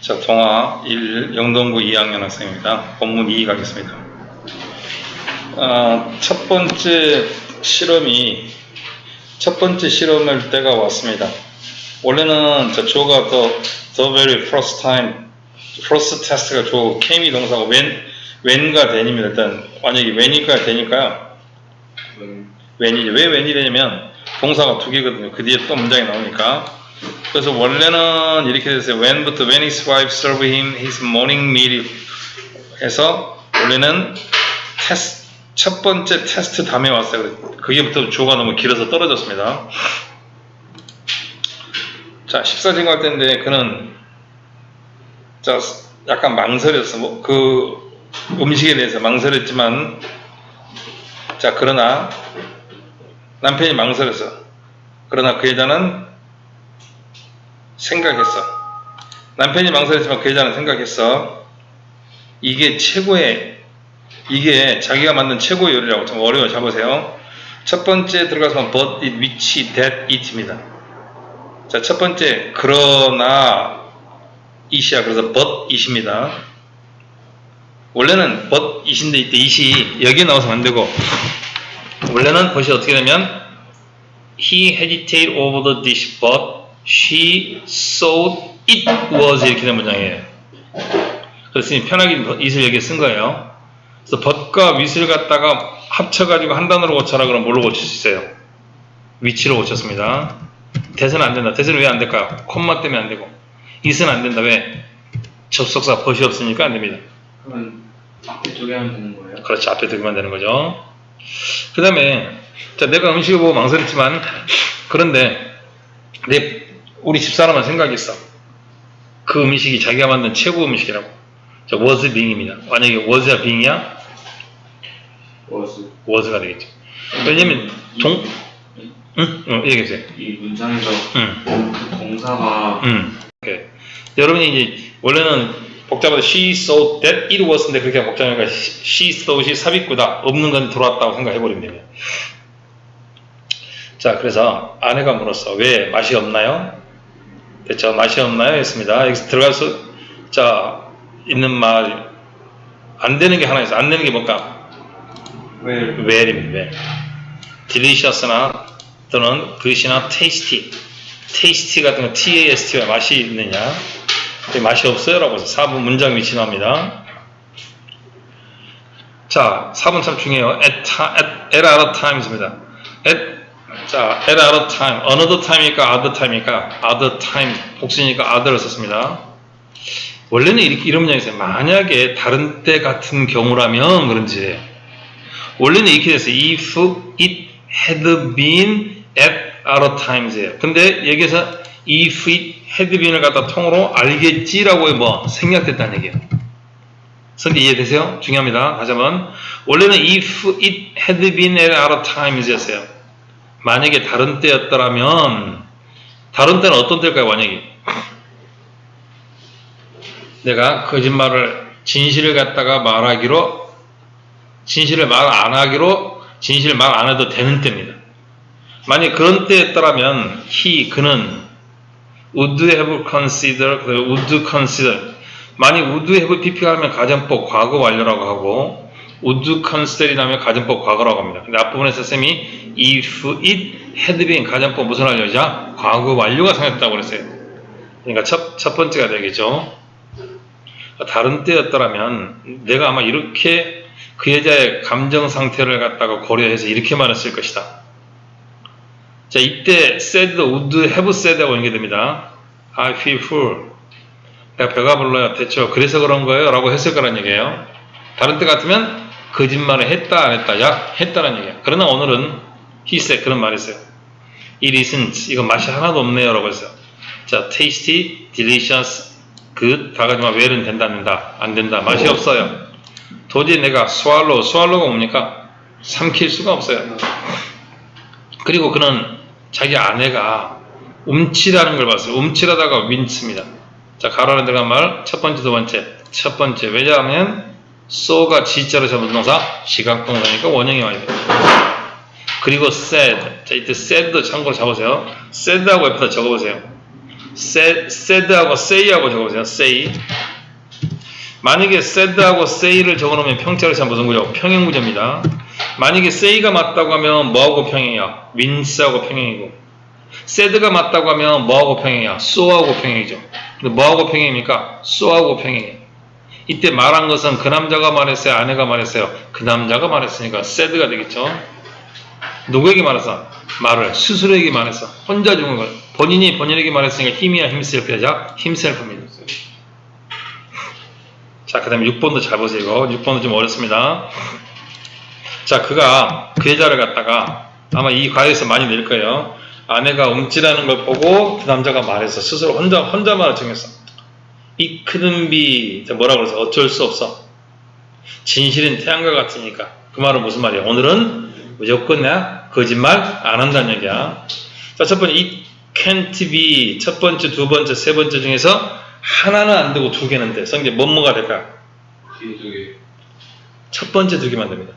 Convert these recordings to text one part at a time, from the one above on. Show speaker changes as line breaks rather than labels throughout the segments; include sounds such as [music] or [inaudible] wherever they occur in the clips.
자, 동아 1 영동구 2학년 학생입니다. 본문 2 가겠습니다. 아, 첫 번째 실험이 첫 번째 실험할 때가 왔습니다. 원래는 저 조가 the, the very first time first test가 조 케미 동사가 when when가 된입니다. 일단 만약에 when이가 되니까요. when이죠. 왜 when이 되냐면 동사가 두 개거든요. 그 뒤에 또 문장이 나오니까. 그래서 원래는 이렇게 됐어요. When부터 when his wife served him his morning meal 해서 원래는 테스, 첫 번째 테스트 다음에 왔어요. 그게부터 조가 너무 길어서 떨어졌습니다. 자, 식사 진행할 때인데 그는 자, 약간 망설였어. 뭐, 그 음식에 대해서 망설였지만 자, 그러나 남편이 망설였어. 그러나 그 여자는 생각했어. 남편이 망설였지만 그 여자는 생각했어. 이게 최고의, 이게 자기가 만든 최고의 요리라고 좀 어려워. 잡으세요. 첫 번째 들어가서 but it which that it입니다. 자, 첫 번째, 그러나 it이야. 그래서 but it입니다. 원래는 but it인데 이때 it이 여기에 나와서 안 되고, 원래는 것이 어떻게 되면 he hesitated over the dish but she thought it was 이렇게 된 문장이에요. 그래서 편하게 it을 여기에 쓴 거예요. 그래서 but과 with를 갖다가 합쳐가지고 한 단어로 고쳐라 그러면 뭘로 고칠 수 있어요? 위치로 고쳤습니다. 대세는 안 된다. 대세는 왜안 될까요? 콤마 때문에 안 되고. it은 안 된다. 왜? 접속사 벗이 없으니까 안 됩니다.
그러면 앞에 두개 하면 되는 거예요?
그렇죠. 앞에 두기만 되는 거죠. 그 다음에, 자, 내가 음식을 보고 망설였지만, 그런데, 내, 우리 집사람은 생각했어. 그 음식이 자기가 만든 최고 음식이라고. 자, was being입니다. 만약에 was가 being이야?
워스
was가 되겠죠. 왜냐면, 동, 응? 응, 얘기해주세요.
이 문장에서
응,
그 동사가
응. 오케이. 여러분이 이제, 원래는 복잡하다. she thought that it was인데 그렇게 복잡하니까 she thought이 삽입구다. 없는 건 들어왔다고 생각해버리면 됩니다. 자, 그래서 아내가 물었어. 왜 맛이 없나요? 됐죠? 맛이 없나요? 했습니다. 여기서 들어가서, 자, 있는 말, 안 되는 게 하나 있어. 안 되는 게 뭘까?
왜
where입니다. where. delicious나 또는 그릇이나 tasty. tasty 같은 거 tast가 맛이 있느냐? 맛이 없어요. 라고 해서 4분 문장 위치 나옵니다. 자, 4분 참 중요해요. at, at, at other times입니다. 자, at other time. another time이니까 other time이니까 other time. 복수니까 other를 썼습니다. 원래는 이렇게 이런 문장이 있어요. 만약에 다른 때 같은 경우라면 그런지 원래는 이렇게 됐어요. If it had been at other times예요. 근데 여기서 if it had been을 갖다 통으로 알겠지라고 뭐 생략됐다는 얘기예요. 선지 이해되세요? 중요합니다. 다시 한번 원래는 if it had been at other times였어요. 만약에 다른 때였더라면 다른 때는 어떤 때일까요? 만약에 [clears throat] 내가 거짓말을 진실을 갖다가 말하기로 진실을 말 안 하기로 진실을 말안 해도 되는 때입니다. 만약 그런 때였더라면 he 그는 would have consider 그 would consider 만약 would have pp가 하면 가정법 과거 완료라고 하고 consider이라면 가정법 과거라고 합니다. 근데 앞부분에서 쌤이 if it had been 가정법 무슨 완료자 과거 완료가 생겼다고 그랬어요. 그러니까 첫, 첫 번째가 되겠죠. 다른 때였더라면 내가 아마 이렇게 그 여자의 감정 상태를 갖다가 고려해서 이렇게 말했을 것이다. 자, 이때 said, would have said하고 연결됩니다. I feel full. 내가 배가 불러요. 대체 그래서 그런 거예요? 라고 했을 거란 얘기예요. 다른 때 같으면 거짓말을 했다 안 했다. 야, 했다는 얘기야. 그러나 오늘은 said 그런 말이 있어요. It isn't. 이거 맛이 하나도 없네요. 라고 했어요. 자, tasty, delicious, good. 다 가지만 well은 된다 안 된다. 안 된다. 맛이 없어요. 도저히 내가 swallow, swallow가 뭡니까? 삼킬 수가 없어요. 그리고 그는 자기 아내가 움찔하는 걸 봤어요. 움찔하다가 윈스입니다. 자, 가로로 들어간 말, 첫 번째, 두 번째. 첫 번째, 왜냐하면, so가 지자로 잡은 동사, 시각 동사니까 원형이 와야 돼요. 그리고 said. 자, 이때 said도 참고로 잡으세요. said하고 옆에다 적어보세요. said, said하고 say하고 적어보세요. say. 만약에 said하고 say를 적어놓으면 평자로 치면 무슨 구조? 평행 구조입니다. 만약에 say가 맞다고 하면 뭐하고 평행이야? wince하고 평행이고 said가 맞다고 하면 뭐하고 평행이야? so하고 평행이죠. 근데 뭐하고 평행입니까? so하고 평행이에요. 이때 말한 것은 그 남자가 말했어요? 아내가 말했어요? 그 남자가 말했으니까 said가 되겠죠. 누구에게 말했어? 말을 스스로에게 말했어. 혼자 죽은 걸. 본인이 본인에게 말했으니까 힘이야 힘셀프야. 힘셀프입니다. 자, 그 다음에 6번도 잘 보세요. 이거. 6번도 좀 어렵습니다. 자, 그가 그 여자를 갖다가 아마 이 과에서 많이 낼 거예요. 아내가 움찔하는 걸 보고 그 남자가 말했어. 스스로 혼자, 혼자 말을 정했어. 이 be, 자, 뭐라고 그래서 어쩔 수 없어. 진실은 태양과 같으니까. 그 말은 무슨 말이야? 오늘은 무조건 내가 거짓말 안 한다는 얘기야. 자, 첫 번째, it can't be. 첫 번째, 두 번째, 세 번째 중에서 하나는 안 되고 두 개는 돼. 성제 뭐뭐가 될까? 첫 번째 두 개만 됩니다.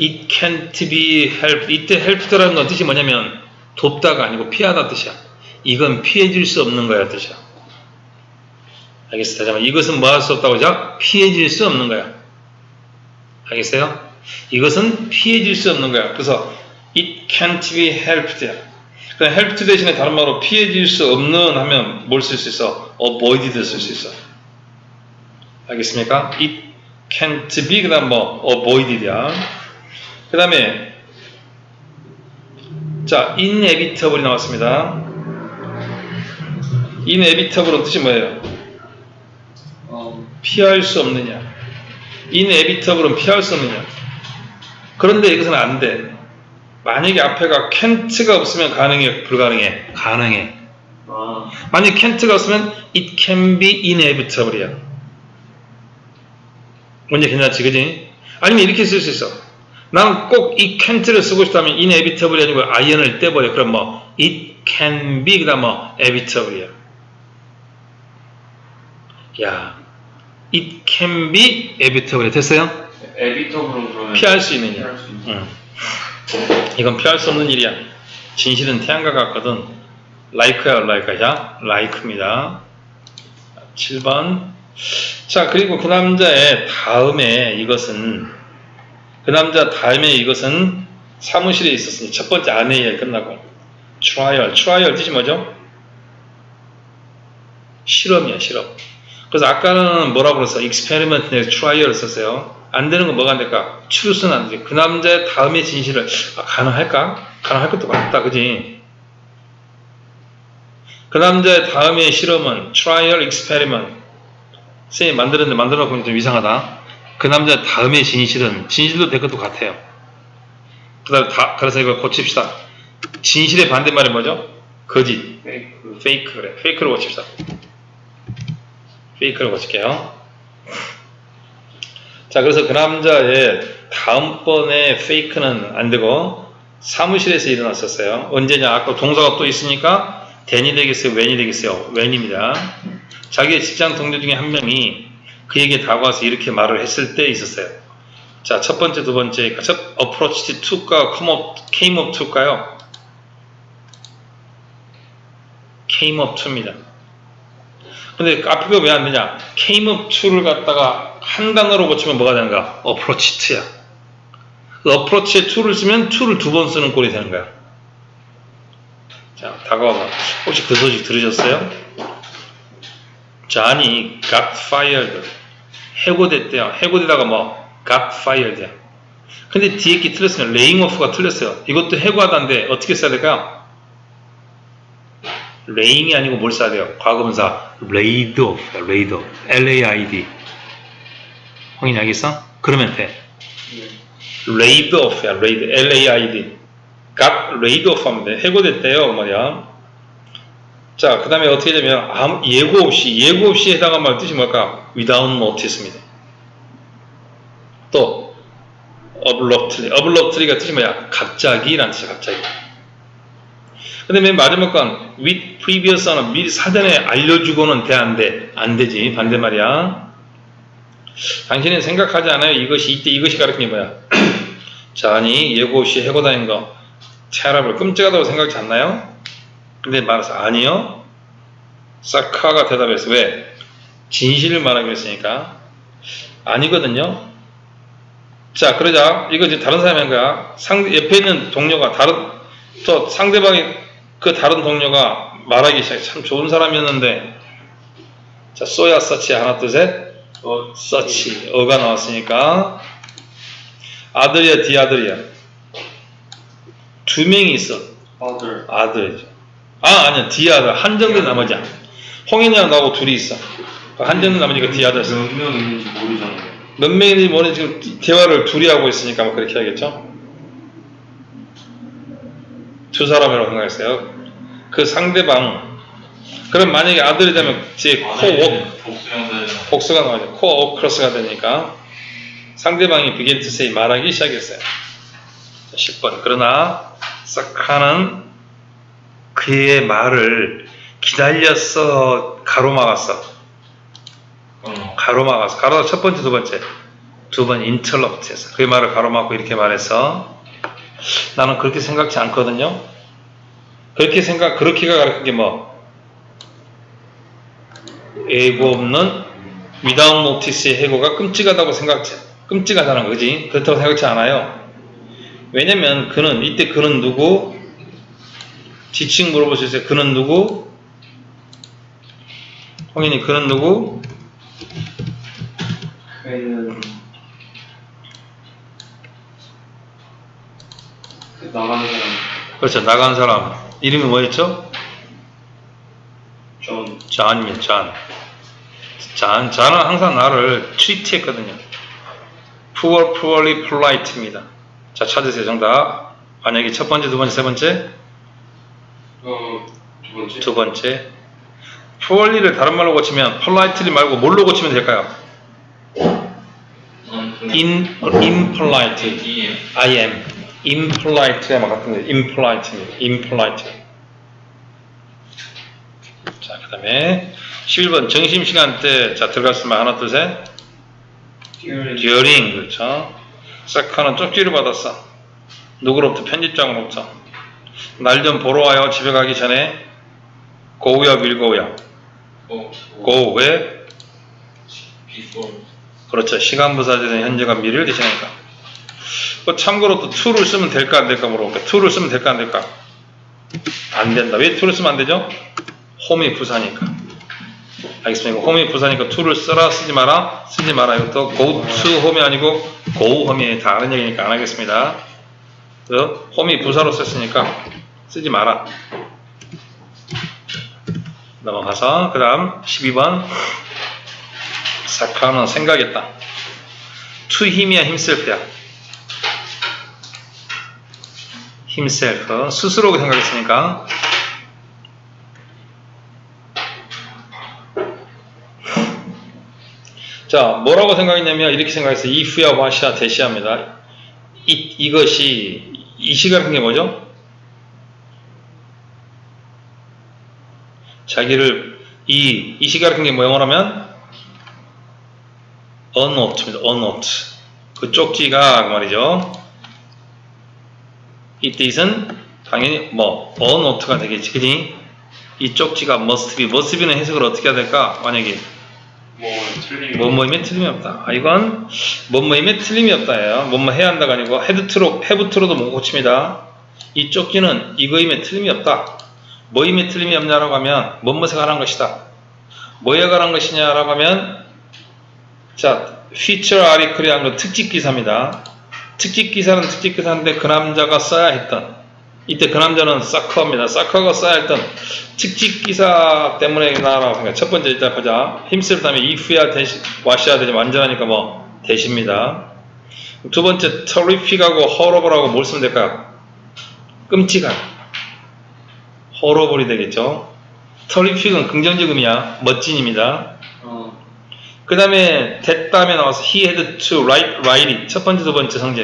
It can't be helped. 이때 helped라는 건 뜻이 뭐냐면 돕다가 아니고 피하다 뜻이야. 이건 피해질 수 없는 거야 뜻이야. 다시 한번 이것은 뭐 할 수 없다고 하죠? 피해질 수 없는 거야. 알겠어요? 이것은 피해질 수 없는 거야. 그래서 it can't be helped야. 그냥 helped 대신에 다른 말로 피해질 수 없는 하면 뭘 쓸 수 있어? avoided 쓸 수 있어. 알겠습니까? it can't be 그다음 뭐 avoided야. 그다음에 자 inevitable이 나왔습니다. inevitable은 뜻이 뭐예요?
어
피할 수 없느냐? inevitable은 피할 수 없느냐? 그런데 이것은 안 돼. 만약에 앞에가 can't가 없으면 가능해, 불가능해? 가능해.
아,
만약 can't가 없으면 it can be inevitable이야. 문제 괜찮지, 그지? 아니면 이렇게 쓸 수 있어. 난 꼭이 can't를 쓰고 싶다면 inevitable이 아니고 iN을 떼버려. 그럼 뭐 it can be 그다음 뭐 evitable이야. 야, it can be evitable 됐어요?
에비터브로 그러면
피할 수 있느냐?
피할 수 있는
응. 이건 피할 수 없는 일이야. 진실은 태양과 같거든. like야, like야? like입니다. 7번. 자, 그리고 그 남자의 다음에 이것은, 그 남자 다음에 이것은 사무실에 있었으니, 첫 번째 아내에 끝나고, trial. trial 뜻이 뭐죠? 실험이야, 실험. 그래서 아까는 뭐라고 그랬어? experiment 내 trial을 썼어요. 안 되는 건 뭐가 안 될까? truth는 안 되지. 그 남자의 다음의 진실을 아, 가능할까? 가능할 것도 맞다, 그지? 그 남자의 다음의 실험은 trial experiment. 선생님 만들었는데 만들어 보니까 좀 이상하다. 그 남자의 다음의 진실은 진실도 될 것도 같아요. 그다음 다 그래서 이거 고칩시다. 진실의 반대말이 뭐죠? 거짓.
페이크
페이크 그래. 페이크로 고칩시다. 페이크로 고칠게요. 자, 그래서 그 남자의 다음번에 페이크는 안 되고 사무실에서 일어났었어요. 언제냐? 아까 동사가 또 있으니까 된이 되겠어요? 웬이 되겠어요? 웬입니다. 자기의 직장 동료 중에 한 명이 그에게 다가와서 이렇게 말을 했을 때 있었어요. 자, 첫 번째, 두 번째, 첫 approach to일까요? came up to입니다. 근데 앞에가 왜 안 되냐? came up to를 갖다가 한 단어로 고치면 뭐가 되는가? approach to야. 그 approach에 to를 쓰면 to를 두 번 쓰는 꼴이 되는 거야. 자, 다가와봐. 혹시 그 소식 들으셨어요? 잔이 got fired. 해고됐대요. 해고되다가 뭐 got fired야. 근데 뒤에 게 틀렸으면 laying off가 틀렸어요. 이것도 해고하다인데 어떻게 써야 될까요? laying이 아니고 뭘 써야 돼요? 과거분사 laid off, laid off, L-A-I-D. 확인 알겠어? 그러면 돼. laid off야, laid, L-A-I-D. got laid off 하면 돼. 해고됐대요, 말이야. 자, 그 다음에 어떻게 되면 아무 예고 없이, 예고 없이 해당한 말 뜻이 뭘까? without notice입니다. 또 abruptly, abruptly가 뜻이 뭐야? 갑자기라는 뜻이야, 갑자기. 근데 맨 마지막 건 with previous 하는 미리 사전에 알려주고는 돼, 안 돼? 안 되지. 반대말이야. 당신은 생각하지 않아요? 이것이, 이때 이것이 가르치는 게 뭐야? [clears throat] 자, 아니, 예고 없이 해고 다닌 거, 체합을 끔찍하다고 생각지 않나요? 근데 말해서 아니요. 사카가 대답했어. 왜? 진실을 말하기로 했으니까. 아니거든요. 자, 그러자 이거 이제 다른 사람이 한 거야. 상 옆에 있는 동료가 다른 또 상대방이 그 다른 동료가 말하기 시작해. 참 좋은 사람이었는데. 자, 쏘야 서치 하나 둘 셋.
어,
서치 어가 나왔으니까 아들이야 디아들이야 두 명이 있어
father.
아들이죠 아 아니야 디아들 한정된 나머지 야 홍인이랑 나하고 둘이 있어 한정된 나머지가 디아들 있어
몇명 있는지 모르잖아요.
몇 명인지 모르는 지금 대화를 둘이 하고 있으니까 뭐 그렇게 하겠죠 두 사람이라고 생각했어요 그 상대방 그럼 만약에 아들이 되면 제
아,
코워
네.
복수가 나와죠. 코어 크로스가 되니까 상대방이 begin to say 말하기 시작했어요. 자, 10번. 그러나 사카는 그의 말을 기다렸어 가로막았어.
어.
가로막았어. 가로 첫 번째, 두 번째. 두 번 인터럽트해서 그의 말을 가로막고 이렇게 말해서 나는 그렇게 생각지 않거든요. 그렇게 생각 그렇게가 가르친 게 뭐? 예고 없는 without notice의 해고가 끔찍하다고 생각지 끔찍하다는 거지 그렇다고 생각지 않아요. 왜냐면 그는 이때 그는 누구? 지칭 물어보셨어요. 그는 누구? 홍인이 그는 누구?
그는 나가는 사람
그렇죠. 나간 사람 이름이 뭐였죠?
존.
잔입니다. 잔. 잔. 잔은 항상 나를 트리트했거든요. poor, poorly, polite입니다. 자, 찾으세요. 정답. 만약에 첫 번째, 두 번째, 세 번째,
어 두 번째.
두 번째. poorly를 다른 말로 고치면 politely 말고 뭘로 고치면 될까요?
음,
in, impolite.
E
I am. Impolite랑 같은 거예요. impolite입니다. impolite. 자, 그 다음에 11번 점심 시간 때, 자, 들어갔으면 하나, 둘, 셋. 듀어링, 그렇죠. 사카는 쪽지를 받았어. 누구로부터? 편집장으로부터. 날 좀 보러 와요. 집에 가기 전에. 고우야, 밀고우야.
어.
고, 왜? 그렇죠. 시간 부사제는 현재가 미래를 대신하니까. 뭐 참고로 또 to를 쓰면 될까 안 될까 물어볼게. to를 쓰면 될까 안 될까? 안 된다. 왜 to를 쓰면 안 되죠? 홈이 부사니까. 알겠습니까? 홈이 부사니까 to를 써라 쓰지 마라 쓰지 마라. 이것도 go to 홈이 아니고 go 홈이 다른 얘기니까 안 하겠습니다. 그래서 홈이 부사로 썼으니까 쓰지 마라. 넘어가서 그 다음 12번 사카는 생각했다. to 힘이야 himself야. Himself 스스로 생각했으니까 자 뭐라고 생각했냐면 이렇게 생각했어요. if야 what이야 대시합니다. 이, 이것이 이 같은 게 뭐죠? 자기를 이, 이 같은 게 뭐라고 하면 unopt입니다. unopt. 그 쪽지가 그 말이죠. 이때는 당연히 뭐 unopt가 되겠지, 그지? 이 쪽지가 must be, must be는 해석을 어떻게 해야 될까? 만약에
뭐 틀림이.
없다. 아 이건 뭐 뭐임에 틀림이 없다예요. 뭐뭐 해야 한다가 아니고 헤드트로 헤브트로도 못 고칩니다. 이 쪽지는 이거임에 틀림이 없다. 뭐임에 틀림이 없냐라고 하면 뭐뭐에 관한 것이다. 뭐에 관한 것이냐라고 하면 자 feature article이라는 건 특집 기사입니다. 특집 기사는 특집 기사인데 그 남자가 써야 했던 이때 그 남자는 사커입니다. 사커가 써야 했던 특집 기사 때문에 나라고 생각. 첫 번째 일단 보자. 힘쓸 다음에 if야 대시 와셔야 되지 완전하니까 뭐 대시입니다. 두 번째 terrific하고 horrible하고 뭘 쓰면 될까요? 끔찍한. horrible이 되겠죠. terrific은 긍정적 의미야. 멋진입니다.
어.
그 다음에 됐다음에 나와서 he had to write, it. 첫 번째, 두 번째 성제.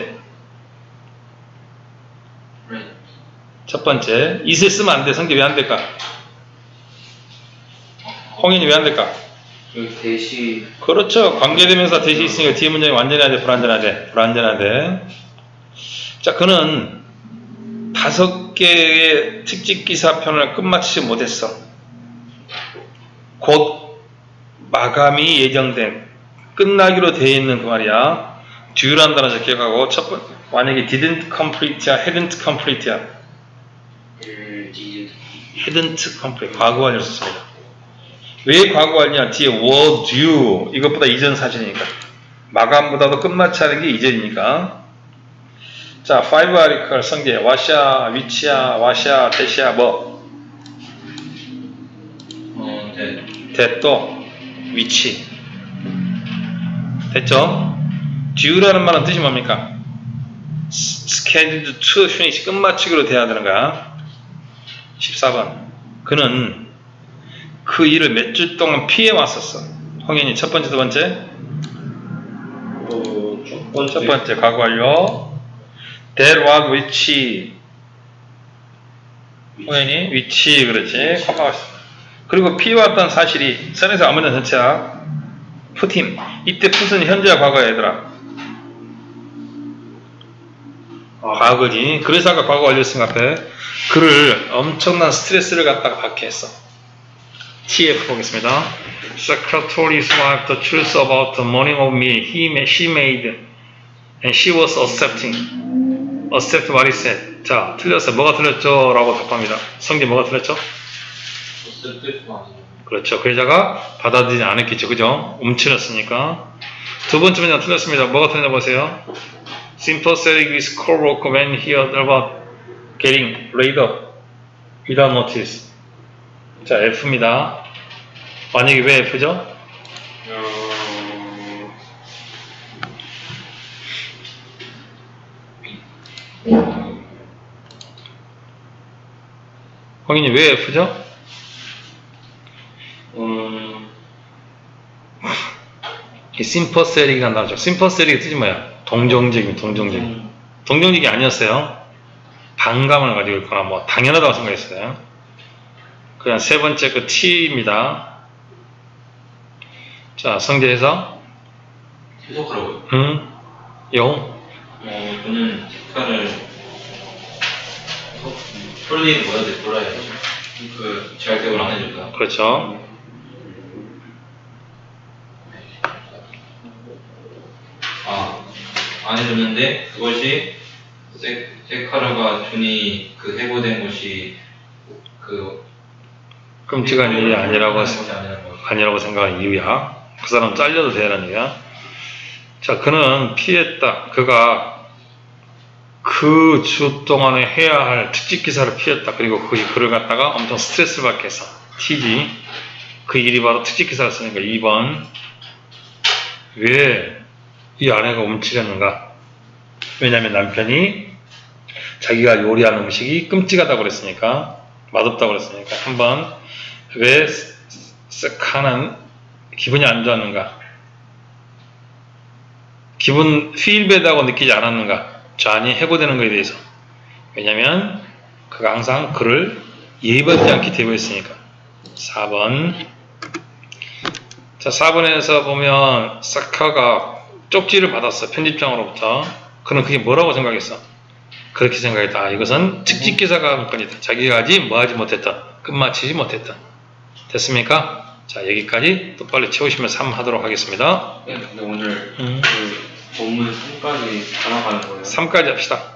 right.
첫 번째, 이세 쓰면 안 돼. 성제 왜 안 될까? 홍인이 왜 안 될까?
여기 대시.
그렇죠. 관계되면서 대시 있으니까 뒤에 문장이 완전하대, 불완전하대, 불완전하대. 자, 그는 다섯 개의 특집 기사 편을 끝마치지 못했어. 곧 마감이 예정된 끝나기로 되어 있는 그 말이야. due라는 단어 잘 기억하고 첫 번, 만약에 didn't complete야, hadn't complete야. hadn't complete 과거 완료를 썼습니다. 왜 과거 완료냐? 뒤에 were due 이것보다 이전 사실이니까 마감보다도 끝마치 하는 게 이전이니까 자 5 아리컬 성제 와샤 위치야 와샤 대시야 뭐
어, 네.
대또 위치. 됐죠? due라는 말은 뜻이 뭡니까? scheduled to finish 끝마치기로 돼야 되는 거야 14번. 그는 그 일을 몇 주 동안 피해 왔었어. 홍현이 첫 번째 두 번째?
어, 첫 번째.
첫 번째 과거 완료. That was which 홍현이 위치 그렇지. 있어. 그리고 피해왔던 사실이 선에서 아무나 전체야 푸팀. 이때 풋은 현재와 과거야 얘들아. 과거지. 그래서 아까 과거 완료했으니까 앞에 그를 엄청난 스트레스를 갖다가 받게 했어. TF 보겠습니다. Secretary's wife the truth about the morning of meal he she made and she was accepting. Accept what he said. 자 틀렸어요. 뭐가 틀렸죠? 라고 답합니다. 성재 뭐가 틀렸죠? 그렇죠. 그 여자가 받아들이지 않았겠죠. 그죠? 움츠렸으니까. 두 번째 문제 틀렸습니다. 뭐가 틀렸나 보세요. Sympathetic with co-worker when he heard about getting laid up without notice. 자, F입니다. 만약에 왜 F죠?
어,
황인이 왜 F죠?
음,
이 sympathetic이라는 단어죠. sympathetic 뜻이 뭐야? 동정적인, 동정적인. 동정적이 아니었어요. 반감을 가지고 있거나 뭐 당연하다고 생각했어요. 그냥 세 번째 그 T입니다. 자, 성제해서
해석하라고요.
음, 용,
어, 저는 색깔을 폴리는 뭐야 돼? 몰라요. 그 절대로 안 해줄까요?
그렇죠.
아, 안 해줬는데 그것이 세, 세카르가 준이 그 해고된 것이 그
끔찍한 일이 아니라고. 아니라고 생각한 이유야. 그 사람 잘려도 되라는 얘기야. 자, 그는 피했다. 그가 그 주 동안에 해야 할 특집 기사를 피했다. 그리고 그, 그를 갖다가 엄청 스트레스를 받게 했어. T지. 그 일이 바로 특집 기사를 쓰니까 2번. 왜 이 아내가 움츠렸는가? 왜냐면 남편이 자기가 요리하는 음식이 끔찍하다고 그랬으니까, 맛없다고 그랬으니까. 한번, 왜 쓱하는 기분이 안 좋았는가? 기분 필배다고 느끼지 않았는가? 좌안이 해고되는 것에 대해서. 왜냐면 그가 항상 그를 예의받지 않게 대우했으니까. 4번. 자, 4번에서 보면 사카가 쪽지를 받았어. 편집장으로부터. 그는 그게 뭐라고 생각했어? 그렇게 생각했다. 아, 이것은 특집 기사가 한 건이다. 자기가 하지 뭐 하지 못했다. 끝마치지 못했다. 됐습니까? 자, 여기까지 또 빨리 채우시면 3 하도록 하겠습니다.
네, 근데 오늘
음.
그 본문 3까지 알아가는 거예요.
3까지 합시다.